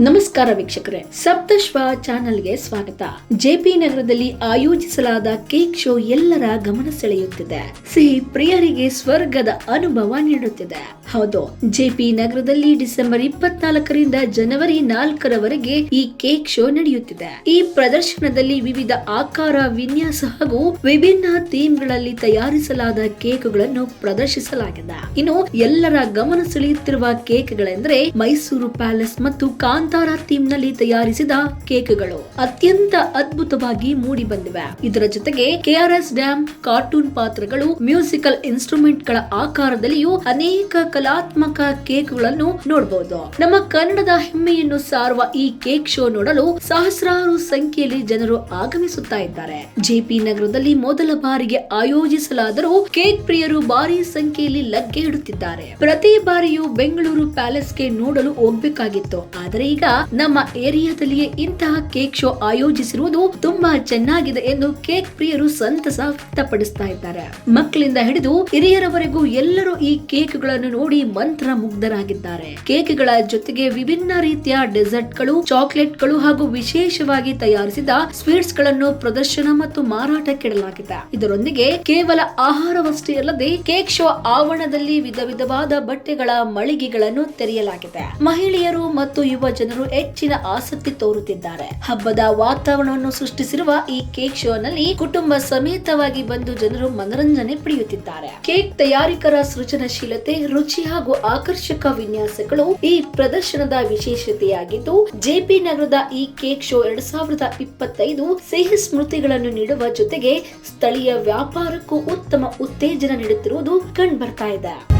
ನಮಸ್ಕಾರ ವೀಕ್ಷಕರೇ, ಸಪ್ತಶ್ವ ಚಾನೆಲ್ಗೆ ಸ್ವಾಗತ. ಜೆಪಿ ನಗರದಲ್ಲಿ ಆಯೋಜಿಸಲಾದ ಕೇಕ್ ಶೋ ಎಲ್ಲರ ಗಮನ ಸೆಳೆಯುತ್ತಿದೆ. ಸಿಹಿ ಪ್ರಿಯರಿಗೆ ಸ್ವರ್ಗದ ಅನುಭವ ನೀಡುತ್ತಿದೆ. ಹೌದು. ಜೆಪಿ ನಗರದಲ್ಲಿ ಡಿಸೆಂಬರ್ ಇಪ್ಪತ್ನಾಲ್ಕರಿಂದ ಜನವರಿ ನಾಲ್ಕರವರೆಗೆ ಈ ಕೇಕ್ ಶೋ ನಡೆಯುತ್ತಿದೆ. ಈ ಪ್ರದರ್ಶನದಲ್ಲಿ ವಿವಿಧ ಆಕಾರ, ವಿನ್ಯಾಸ ಹಾಗೂ ವಿಭಿನ್ನ ಥೀಮ್ಗಳಲ್ಲಿ ತಯಾರಿಸಲಾದ ಕೇಕ್ಗಳನ್ನು ಪ್ರದರ್ಶಿಸಲಾಗಿದೆ. ಇನ್ನು ಎಲ್ಲರ ಗಮನ ಸೆಳೆಯುತ್ತಿರುವ ಕೇಕ್ ಗಳೆಂದರೆ ಮೈಸೂರು ಪ್ಯಾಲೇಸ್ ಮತ್ತು ಕಾಂತಾರ ಥೀಮ್ನಲ್ಲಿ ತಯಾರಿಸಿದ ಕೇಕ್ಗಳು ಅತ್ಯಂತ ಅದ್ಭುತವಾಗಿ ಮೂಡಿ ಬಂದಿವೆ ಇದರ ಜೊತೆಗೆ ಕೆಆರ್ಎಸ್ ಡ್ಯಾಮ್, ಕಾರ್ಟೂನ್ ಪಾತ್ರಗಳು, ಮ್ಯೂಸಿಕಲ್ ಇನ್ಸ್ಟ್ರೂಮೆಂಟ್ಗಳ ಆಕಾರದಲ್ಲಿಯೂ ಅನೇಕ ಕಲಾತ್ಮಕ ಕೇಕ್ಗಳನ್ನು ನೋಡಬಹುದು ನಮ್ಮ ಕನ್ನಡದ ಹೆಮ್ಮೆಯನ್ನು ಸಾರುವ ಈ ಕೇಕ್ ಶೋ ನೋಡಲು ಸಹಸ್ರಾರು ಸಂಖ್ಯೆಯಲ್ಲಿ ಜನರು ಆಗಮಿಸುತ್ತಾ ಇದ್ದಾರೆ. ಜೆಪಿ ನಗರದಲ್ಲಿ ಮೊದಲ ಬಾರಿಗೆ ಆಯೋಜಿಸಲಾದರೂ ಕೇಕ್ ಪ್ರಿಯರು ಭಾರಿ ಸಂಖ್ಯೆಯಲ್ಲಿ ಲಗ್ಗೆ ಇಡುತ್ತಿದ್ದಾರೆ. ಪ್ರತಿ ಬಾರಿಯೂ ಬೆಂಗಳೂರು ಪ್ಯಾಲೇಸ್ಗೆ ನೋಡಲು ಹೋಗ್ಬೇಕಾಗಿತ್ತು. ಆದರೆ ಈಗ ನಮ್ಮ ಏರಿಯಾದಲ್ಲಿಯೇ ಇಂತಹ ಕೇಕ್ ಶೋ ಆಯೋಜಿಸಿರುವುದು ತುಂಬಾ ಚೆನ್ನಾಗಿದೆ ಎಂದು ಕೇಕ್ ಪ್ರಿಯರು ಸಂತಸ ವ್ಯಕ್ತಪಡಿಸ್ತಾ ಇದ್ದಾರೆ. ಮಕ್ಕಳಿಂದ ಹಿಡಿದು ಹಿರಿಯರವರೆಗೂ ಎಲ್ಲರೂ ಈ ಕೇಕ್ಗಳನ್ನು ನೋಡಿ ಮಂತ್ರ ಮುಗ್ಧರಾಗಿದ್ದಾರೆ ಕೇಕ್ಗಳ ಜೊತೆಗೆ ವಿಭಿನ್ನ ರೀತಿಯ ಡೆಸರ್ಟ್ಗಳು, ಚಾಕ್ಲೇಟ್ಗಳು ಹಾಗೂ ವಿಶೇಷವಾಗಿ ತಯಾರಿಸಿದ ಸ್ವೀಟ್ಸ್ಗಳನ್ನು ಪ್ರದರ್ಶನ ಮತ್ತು ಮಾರಾಟಕ್ಕಿಡಲಾಗಿದೆ. ಇದರೊಂದಿಗೆ ಕೇವಲ ಆಹಾರವಷ್ಟೇ ಅಲ್ಲದೆ ಕೇಕ್ ಶೋ ಆವರಣದಲ್ಲಿ ವಿಧ ವಿಧವಾದ ಬಟ್ಟೆಗಳ ಮಳಿಗೆಗಳನ್ನು ತೆರೆಯಲಾಗಿದೆ. ಮಹಿಳೆಯರು ಮತ್ತು ಯುವ ಜನರು ಹೆಚ್ಚಿನ ಆಸಕ್ತಿ ತೋರುತ್ತಿದ್ದಾರೆ. ಹಬ್ಬದ ವಾತಾವರಣವನ್ನು ಸೃಷ್ಟಿಸಿರುವ ಈ ಕೇಕ್ ಶೋ ನಲ್ಲಿ ಕುಟುಂಬ ಸಮೇತವಾಗಿ ಬಂದು ಜನರು ಮನರಂಜನೆ ಪಡೆಯುತ್ತಿದ್ದಾರೆ. ಕೇಕ್ ತಯಾರಿಕರ ಸೃಜನಶೀಲತೆ, ರುಚಿ ಹಾಗೂ ಆಕರ್ಷಕ ವಿನ್ಯಾಸಗಳು ಈ ಪ್ರದರ್ಶನದ ವಿಶೇಷತೆಯಾಗಿದ್ದು ಜೆಪಿ ನಗರದ ಈ ಕೇಕ್ ಶೋ ಎರಡ್ ಸಾವಿರದ ಇಪ್ಪತ್ತೈದು ಸಿಹಿ ಸ್ಮೃತಿಗಳನ್ನು ನೀಡುವ ಜೊತೆಗೆ ಸ್ಥಳೀಯ ವ್ಯಾಪಾರಕ್ಕೂ ಉತ್ತಮ ಉತ್ತೇಜನ ನೀಡುತ್ತಿರುವುದು ಕಂಡು ಬರ್ತಾ ಇದೆ